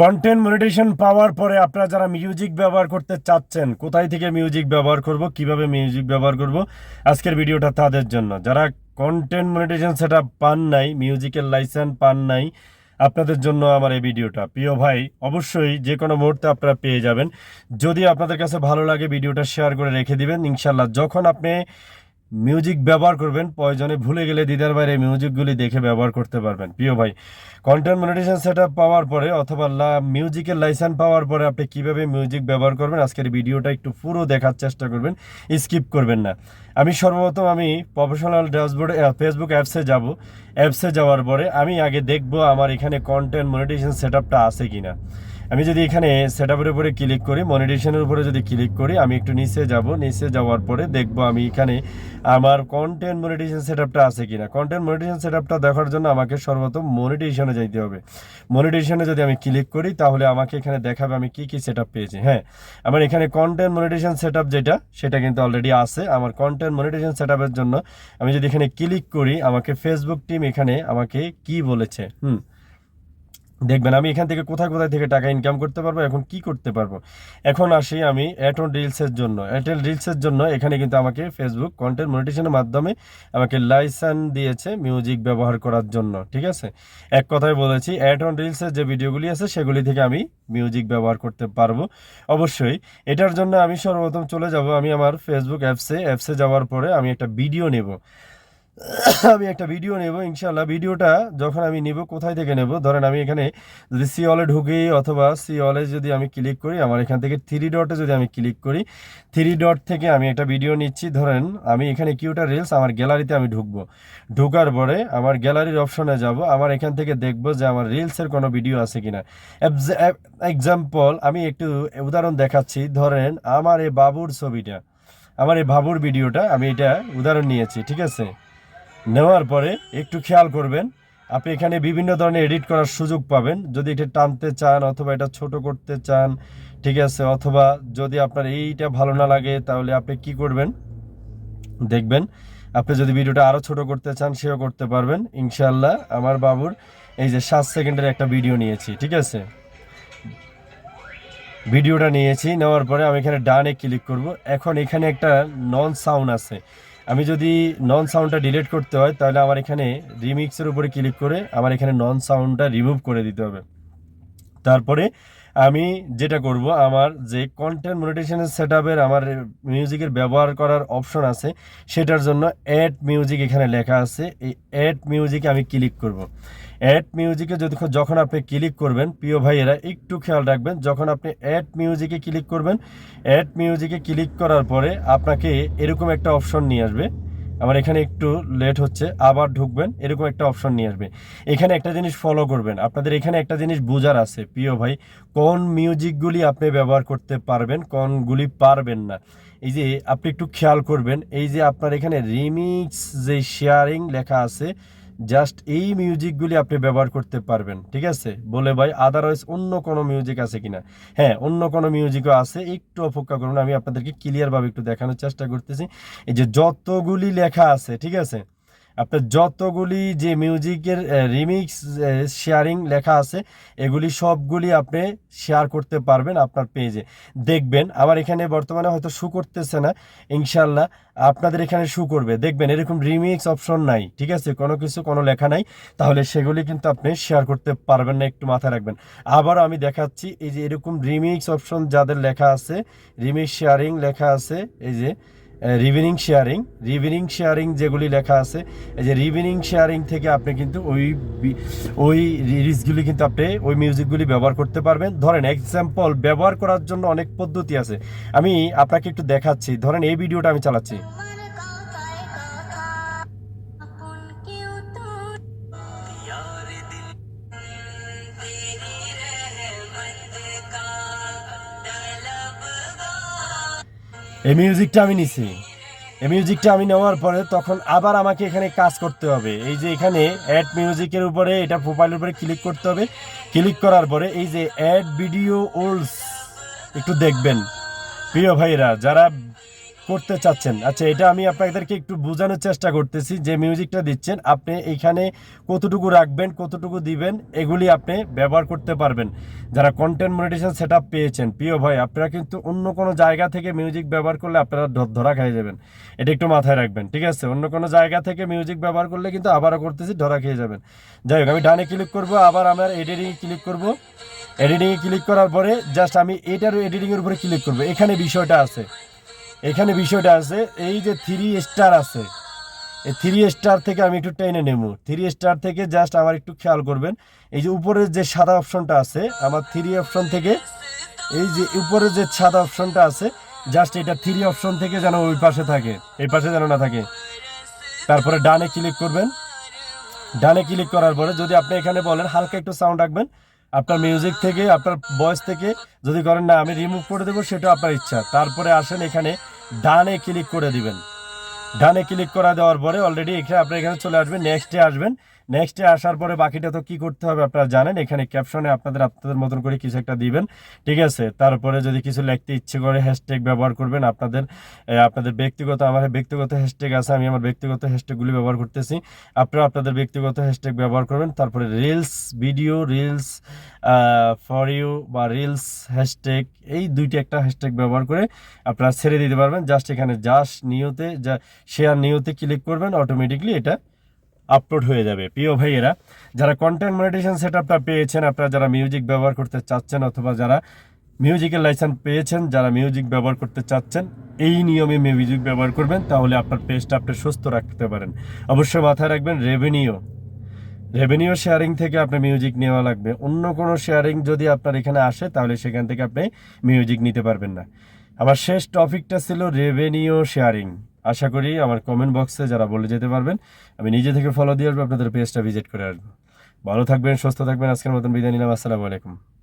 Content monetisation পাওয়ার পরে আপনারা যারা মিউজিক ব্যবহার করতে চাচ্ছেন, কোথায় থেকে মিউজিক ব্যবহার করব, কীভাবে মিউজিক ব্যবহার করব, আজকের ভিডিওটা তাদের জন্য। যারা কন্টেন্ট মনিটেশন সেটা পান নাই মিউজিকের লাইসেন্স পান নাই, আপনাদের জন্য আমার এই ভিডিওটা। প্রিয় ভাই, অবশ্যই যে কোনো মুহূর্তে আপনারা পেয়ে যাবেন। যদি আপনাদের কাছে ভালো লাগে, ভিডিওটা শেয়ার করে রেখে দিবেন। ইনশাল্লাহ যখন আপনি মিউজিক ব্যবহার করবেন, প্রয়োজনে ভুলে গেলে দিদার বাইরে মিউজিকগুলি দেখে ব্যবহার করতে পারবেন। প্রিয় ভাই কন্টেন্ট মনিটেশন সেট পাওয়ার পরে অথবা লা- মিউজিকের লাইসেন্স পাওয়ার পরে আপনি কীভাবে মিউজিক ব্যবহার করবেন, আজকের ভিডিওটা একটু পুরো দেখার চেষ্টা করবেন স্কিপ করবেন না। আমি সর্বপ্রথম আমি প্রফেশনাল ড্যাশবোর্ডে ফেসবুক অ্যাপসে যাব। অ্যাপসে যাওয়ার পরে আমি আগে দেখব আমার এখানে কন্টেন্ট মনিটেশন সেট আছে কিনা। আমি যদি এখানে সেট আপের উপরে ক্লিক করি মনিটেশনের উপরে যদি ক্লিক করি, আমি একটু নিচে যাব। নিচে যাওয়ার পরে দেখব আমি এখানে আমার কন্টেন্ট মনিটেশন সেট আপটা আছে কিনা। কন্টেন্ট মনিটেশন সেট আপটা দেখার জন্য আমাকে সর্বপ্রথম মনিটেশনে যাইতে হবে। মনিটেশনে যদি আমি ক্লিক করি, তাহলে আমাকে এখানে দেখাবে আমি কি কি সেট পেয়েছি। হ্যাঁ আমার এখানে কন্টেন্ট মনিটেশন সেট যেটা, সেটা কিন্তু অলরেডি আছে। আমার কন্টেন্ট মনিটেশন সেট জন্য আমি যদি এখানে ক্লিক করি, আমাকে ফেসবুক টিম এখানে আমাকে কি বলেছে? হুম দেখবেন আমি এখান থেকে কোথায় কোথায় থেকে টাকা ইনকাম করতে পারব, এখন কি করতে পারব? এখন আসি আমি এয়ারটেল রিলসের জন্য। এয়ারটেল রিলসের জন্য এখানে কিন্তু আমাকে ফেসবুক কন্টেন্ট মনিটেশনের মাধ্যমে আমাকে লাইসেন্স দিয়েছে মিউজিক ব্যবহার করার জন্য, ঠিক আছে? এক কথায় বলেছি এয়ারটেল রিলসের যে ভিডিওগুলি আছে সেগুলি থেকে আমি মিউজিক ব্যবহার করতে পারব, অবশ্যই। এটার জন্য আমি সর্বপ্রথম চলে যাব, আমি আমার ফেসবুক অ্যাপসে অ্যাপসে যাওয়ার পরে আমি একটা ভিডিও নেব। আমি একটা ভিডিও নেব ইনশাল্লাহ ভিডিওটা যখন আমি নেব, কোথায় থেকে নেব? ধরেন আমি এখানে যদি সি অলে ঢুকি অথবা সি অলে যদি আমি ক্লিক করি, আমার এখান থেকে থ্রি ডটে যদি আমি ক্লিক করি থ্রি ডট থেকে আমি একটা ভিডিও নিচ্ছি। ধরেন আমি এখানে কিউটা রিলস আমার গ্যালারিতে আমি ঢুকবো। ঢোকার পরে আমার গ্যালারির অপশনে যাব, আমার এখান থেকে দেখব যে আমার রিলসের কোনো ভিডিও আছে কিনা। এক্সাম্পল আমি একটু উদাহরণ দেখাচ্ছি। ধরেন আমার এই বাবুর ছবিটা, আমার এই বাবুর ভিডিওটা আমি এটা উদাহরণ নিয়েছি, ঠিক আছে? নেওয়ার পরে একটু খেয়াল করবেন। আপনি এখানে বিভিন্ন ধরনের এডিট করার সুযোগ পাবেন। যদি এটা টানতে চান অথবা এটা ছোট করতে চান, ঠিক আছে? অথবা যদি আপনার এইটা ভালো না লাগে, তাহলে আপনি কি করবেন? দেখবেন, আপনি যদি ভিডিওটা আরও ছোট করতে চান, সেও করতে পারবেন। ইনশাল্লাহ আমার বাবুর এই যে সাত সেকেন্ডের একটা ভিডিও নিয়েছি, ঠিক আছে? ভিডিওটা নিয়েছি, নেওয়ার পরে আমি এখানে ডানে ক্লিক করব। এখন এখানে একটা নন সাউন্ড আছে। আমি যদি নন সাউন্ডটা ডিলিট করতে হয়, তাহলে আমার এখানে রিমিক্সের উপরে ক্লিক করে আমার এখানে নন সাউন্ডটা রিমুভ করে দিতে হবে। তারপরে আমি যেটা করব, আমার যে কন্টেন্ট মনিটেশনের সেট আমার মিউজিকের ব্যবহার করার অপশন আছে, সেটার জন্য অ্যাড মিউজিক এখানে লেখা আছে। এই অ্যাড মিউজিকে আমি ক্লিক করব। অ্যাড মিউজিকে যদি যখন আপনি ক্লিক করবেন, প্রিয় ভাইয়েরা, একটু খেয়াল রাখবেন, যখন আপনি অ্যাড মিউজিকে ক্লিক করবেন অ্যাড মিউজিকে ক্লিক করার পরে আপনাকে এরকম একটা অপশন নিয়ে আসবে। আমার এখানে একটু লেট হচ্ছে, আবার ঢুকবেন, এরকম একটা অপশন নিয়ে আসবে। এখানে একটা জিনিস ফলো করবেন। আপনাদের এখানে একটা জিনিস বোঝার আছে, প্রিয় ভাই, কোন মিউজিকগুলি আপনি ব্যবহার করতে পারবেন কোনগুলি পারবেন না। এই যে, আপনি একটু খেয়াল করবেন, এই যে আপনার এখানে রিমিক্স যে শেয়ারিং লেখা আছে জাস্ট এই মিউজিকগুলি আপনি ব্যবহার করতে পারবেন, ঠিক আছে? বলে ভাই আদারওয়াইজ অন্য কোনো মিউজিক আছে কিনা? হ্যাঁ অন্য কোনো মিউজিকও আছে, একটু অপেক্ষা করুন, আমি আপনাদেরকে ক্লিয়ারভাবে একটু দেখানোর চেষ্টা করতেছি। এই যে যতগুলি লেখা আছে, ঠিক আছে? আপনার যতগুলি যে মিউজিকের রিমিক্স শেয়ারিং লেখা আছে, এগুলি সবগুলি আপনি শেয়ার করতে পারবেন আপনার পেজে দেখবেন, আমার এখানে বর্তমানে হয়তো শু করতেছে না ইনশাল্লাহ আপনাদের এখানে শু করবে। দেখবেন, এরকম রিমিক্স অপশন নাই, ঠিক আছে? কোনো কিছু, কোনো লেখা নাই, তাহলে সেগুলি কিন্তু আপনি শেয়ার করতে পারবেন না, একটু মাথায় রাখবেন। আবার আমি দেখাচ্ছি, এই যে এরকম রিমিক্স অপশন যাদের লেখা আছে রিমিক্স শেয়ারিং লেখা আছে, এই যে রিভিনিং শেয়ারিং রিভিনিং শেয়ারিং যেগুলি লেখা আছে, এই যে রিভিনিং শেয়ারিং থেকে আপনি কিন্তু ওই ওই রিলসগুলি কিন্তু আপনি ওই মিউজিকগুলি ব্যবহার করতে পারবেন। ধরেন এক্সাম্পল ব্যবহার করার জন্য অনেক পদ্ধতি আছে। আমি আপনাকে একটু দেখাচ্ছি। ধরেন এই ভিডিওটা আমি চালাচ্ছি। এই মিউজিকটা আমি নিছি। এই মিউজিকটা আমি নেওয়ার পরে তখন আবার আমাকে এখানে কাজ করতে হবে। এই যে এখানে অ্যাড মিউজিকের উপরে, এটা প্রোফাইলের উপরে ক্লিক করতে হবে। ক্লিক করার পরে এই যে অ্যাড ভিডিও ওল্ডস একটু দেখবেন। প্রিয় ভাইরা, যারা করতে চাচ্ছেন। আচ্ছা এটা আমি আপনাদেরকে একটু বোঝানোর চেষ্টা করতেছি যে মিউজিকটা দিচ্ছেন, আপনি এখানে কতটুকু রাখবেন, কতটুকু দিবেন, এগুলি আপনি ব্যবহার করতে পারবেন। যারা কন্টেন্ট মনিটেশন সেট পেয়েছেন, প্রিয় ভাই, আপনারা কিন্তু অন্য কোনো জায়গা থেকে মিউজিক ব্যবহার করলে আপনারা ধরা খেয়ে যাবেন। এটা একটু মাথায় রাখবেন, ঠিক আছে? অন্য কোনো জায়গা থেকে মিউজিক ব্যবহার করলে কিন্তু আবারও করতেছি, ধরা খেয়ে যাবেন। যাই হোক, আমি ডানে ক্লিক করব, আবার আমার এডিটিংয়ে ক্লিক করব। এডিটিংয়ে ক্লিক করার পরে জাস্ট আমি এটারও এডিটিংয়ের উপরে ক্লিক করব। এখানে বিষয়টা আছে। এখানে বিষয়টা আছে, এই যে থ্রি স্টার আছে, এই থ্রি স্টার থেকে আমি একটু টেনে নেব। থ্রি স্টার থেকে জাস্ট আমার একটু খেয়াল করবেন, এই যে উপরের যে সাদা অপশনটা আছে, আমার থ্রি অপশন থেকে, এই যে উপরের যে সাদা অপশনটা আছে জাস্ট এটা থ্রি অপশন থেকে যেন ওই পাশে থাকে, এই পাশে যেন না থাকে। তারপরে ডানে ক্লিক করবেন। ডানে ক্লিক করার পরে যদি আপনি এখানে বলেন, হালকা একটু সাউন্ড রাখবেন আপনার মিউজিক থেকে, আপনার ভয়েস থেকে যদি করেন না, আমি রিমুভ করে দেবো, সেটা আপনার ইচ্ছা। তারপরে আসেন এখানে ডানে ক্লিক করে দিবেন। ডানে ক্লিক করা দেওয়ার পরে অলরেডি এখানে আপনার এখানে চলে আসবেন নেক্সটে আসবেন। নেক্সটে আসার পরে বাকিটা তো কি করতে হবে আপনারা জানেন, এখানে ক্যাপশনে আপনাদের আপনাদের মতন করে কিছু একটা দিবেন। ঠিক আছে? তারপরে যদি কিছু লিখতে ইচ্ছে করে হ্যাশট্যাগ ব্যবহার করবেন, আপনাদের আপনাদের ব্যক্তিগত, আমার ব্যক্তিগত হ্যাশট্যাগ আছে, আমি আমার ব্যক্তিগত হ্যাশট্যাগুলি ব্যবহার করতেছি। আপনারা আপনাদের ব্যক্তিগত হ্যাশট্যাগ ব্যবহার করবেন, তারপরে reels video reels for you বা রিলস হ্যাশট্যাগ এই দুইটি একটা হ্যাশট্যাগ ব্যবহার করে আপনারা ছেড়ে দিতে পারবেন। জাস্ট এখানে জাস্ট নিয়তে, যা শেয়ার নিয়তে ক্লিক করবেন অটোমেটিকলি এটা আপলোড হয়ে যাবে। প্রিয় ভাইয়েরা, যারা কন্টেন্ট মনিটেশন সেট আপটা পেয়েছেন, আপনারা যারা মিউজিক ব্যবহার করতে চাচ্ছেন অথবা যারা মিউজিকের লাইসেন্স পেয়েছেন, যারা মিউজিক ব্যবহার করতে চাচ্ছেন, এই নিয়মে মিউজিক ব্যবহার করবেন, তাহলে আপনার পেজটা আপনি সুস্থ রাখতে পারেন। অবশ্যই মাথায় রাখবেন রেভিনিউ রেভিনিউ শেয়ারিং থেকে আপনার মিউজিক নেওয়া লাগবে। অন্য কোনো শেয়ারিং যদি আপনার এখানে আসে, তাহলে সেখান থেকে আপনি মিউজিক নিতে পারবেন না। আমার শেষ টপিকটা ছিল রেভিনিউ শেয়ারিং আশা করি আমার কমেন্ট বক্সে যারা বলে যেতে পারবেন, আমি নিজে থেকে ফলো দিয়ে আসব, আপনাদের পেজটা ভিজিট করে আসব। ভালো থাকবেন, সুস্থ থাকবেন, আজকের মতন বিদায় নিলাম, আসসালামু আলাইকুম।